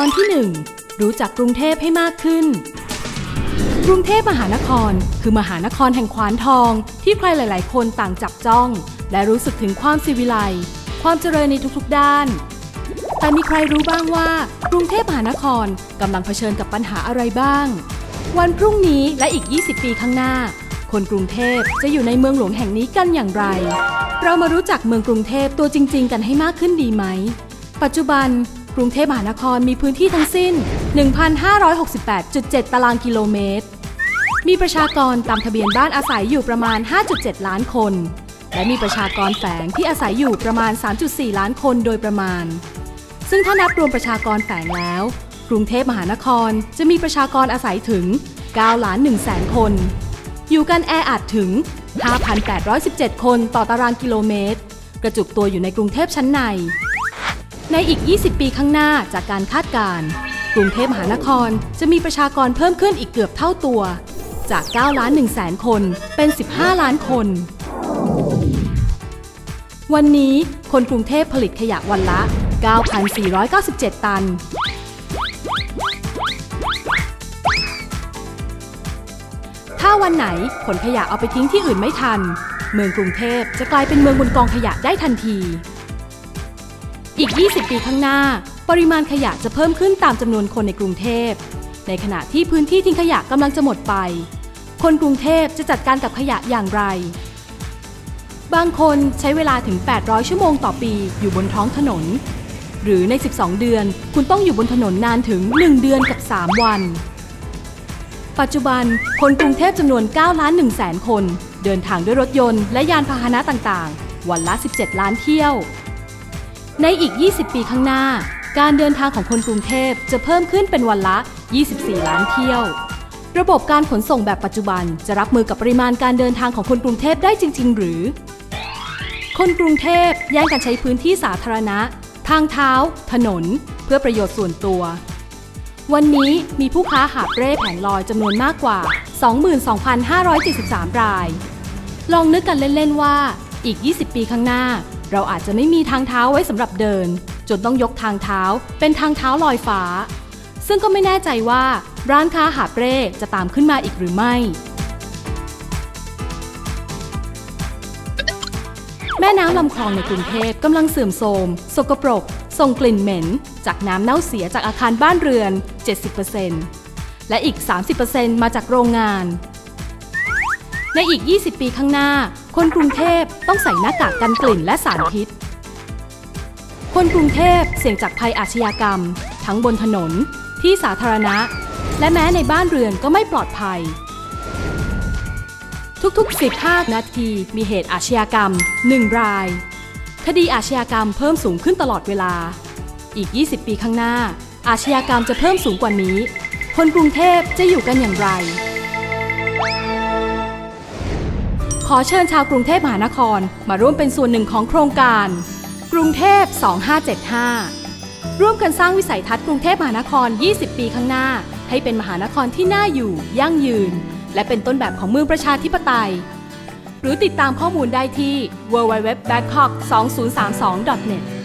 ตอนที่ 1 รู้จักกรุงเทพให้มากขึ้น กรุงเทพมหานคร คือมหานครแห่งขวานทอง ที่ใครหลาย ๆ คนต่างจับจ้อง และรู้สึกถึงความสิวิไลความเจริญในทุก ๆ ด้าน แต่มีใครรู้บ้างว่า กรุงเทพมหานครกำลังเผชิญกับปัญหาอะไรบ้าง วันพรุ่งนี้และอีก 20 ปีข้างหน้า คนกรุงเทพจะอยู่ในเมืองหลวงแห่งนี้กันอย่างไร เรามารู้จักเมืองกรุงเทพตัวจริง ๆ กันให้มากขึ้นดีไหม ปัจจุบัน กรุงเทพมหานครมีพื้นที่ทั้งสิ้น 1,568.7 ตารางกิโลเมตร มีประชากรตามทะเบียนบ้านอาศัยอยู่ประมาณ 5.7 ล้านคน และมีประชากรแฝงที่อาศัยอยู่ประมาณ 3.4 ล้านคนโดยประมาณ ซึ่งถ้านับรวมประชากรแฝงแล้ว กรุงเทพมหานครจะมีประชากรอาศัยถึง 9 ล้าน1แสนคน อยู่กันแออัดถึง 5,817 คนต่อตารางกิโลเมตร กระจุกตัวอยู่ในกรุงเทพชั้นใน ในอีก 20 ปีข้างหน้าจากการคาดการณ์กรุงเทพมหานครจะมีประชากรเพิ่มขึ้นอีกเกือบเท่าตัว จาก 9 ล้าน1แสนคนเป็น 15 ล้านคน วันนี้คนกรุงเทพผลิตขยะวันละ 9,497 ตัน ถ้าวันไหนขนขยะเอาไปทิ้งที่อื่นไม่ทัน เมืองกรุงเทพจะกลายเป็นเมืองบนกองขยะได้ทันที อีก 20 ปีข้างหน้า ปริมาณขยะจะเพิ่มขึ้นตามจำนวนคนในกรุงเทพ ในขณะที่พื้นที่ทิ้งขยะกำลังจะหมดไป คนกรุงเทพจะจัดการกับขยะอย่างไร บางคนใช้เวลาถึง 800 ชั่วโมงต่อปีอยู่บนท้องถนน หรือใน 12 เดือน คุณต้องอยู่บนถนนนานถึง 1 เดือนกับ 3 วัน ปัจจุบันคนกรุงเทพจำนวน 9 ล้าน1แสนคน เดินทางด้วยรถยนต์และยานพาหนะต่างๆ วันละ 17 ล้านเที่ยว ในอีก 20 ปีข้างหน้า การเดินทางของคนกรุงเทพจะเพิ่มขึ้นเป็นวันละ 24 ล้านเที่ยว ระบบการขนส่งแบบปัจจุบันจะรับมือกับปริมาณการเดินทางของคนกรุงเทพได้จริง ๆ หรือ คนกรุงเทพแย่งกันใช้พื้นที่สาธารณะ ทางเท้า ถนน เพื่อประโยชน์ส่วนตัว วันนี้มีผู้ค้าหาบเร่แผงลอยจำนวนมากกว่า 22,573 ราย ลองนึกกันเล่น ๆ ว่าอีก 20 ปีข้างหน้า เราอาจจะไม่มีทางเท้าไว้สำหรับเดิน จนต้องยกทางเท้าเป็นทางเท้าลอยฟ้า ซึ่งก็ไม่แน่ใจว่าร้านค้าหาบเร่จะตามขึ้นมาอีกหรือไม่ แม่น้ำลำคลองในกรุงเทพกำลังเสื่อมโทรม สกปรก ส่งกลิ่นเหม็น จากน้ำเน่าเสียจากอาคารบ้านเรือน 70%และอีก 30%มาจากโรงงาน ในอีก 20 ปีข้างหน้า คนกรุงเทพต้องใส่หน้ากากกันกลิ่นและสารพิษ คนกรุงเทพเสี่ยงจากภัยอาชญากรรม ทั้งบนถนน ที่สาธารณะ และแม้ในบ้านเรือนก็ไม่ปลอดภัย ทุกๆ 15 นาทีมีเหตุอาชญากรรม 1 ราย คดีอาชญากรรมเพิ่มสูงขึ้นตลอดเวลา อีก 20 ปีข้างหน้า อาชญากรรมจะเพิ่มสูงกว่านี้ คนกรุงเทพจะอยู่กันอย่างไร ขอเชิญชาวกรุงเทพมหานครมาร่วมเป็นส่วนหนึ่งของโครงการ กรุงเทพ 2575 ร่วมกันสร้างวิสัยทัศน์กรุงเทพมหานคร 20 ปีข้างหน้า ให้เป็นมหานครที่น่าอยู่ ยั่งยืน และเป็นต้นแบบของเมืองประชาธิปไตย หรือติดตามข้อมูลได้ที่ www.bangkok2032.net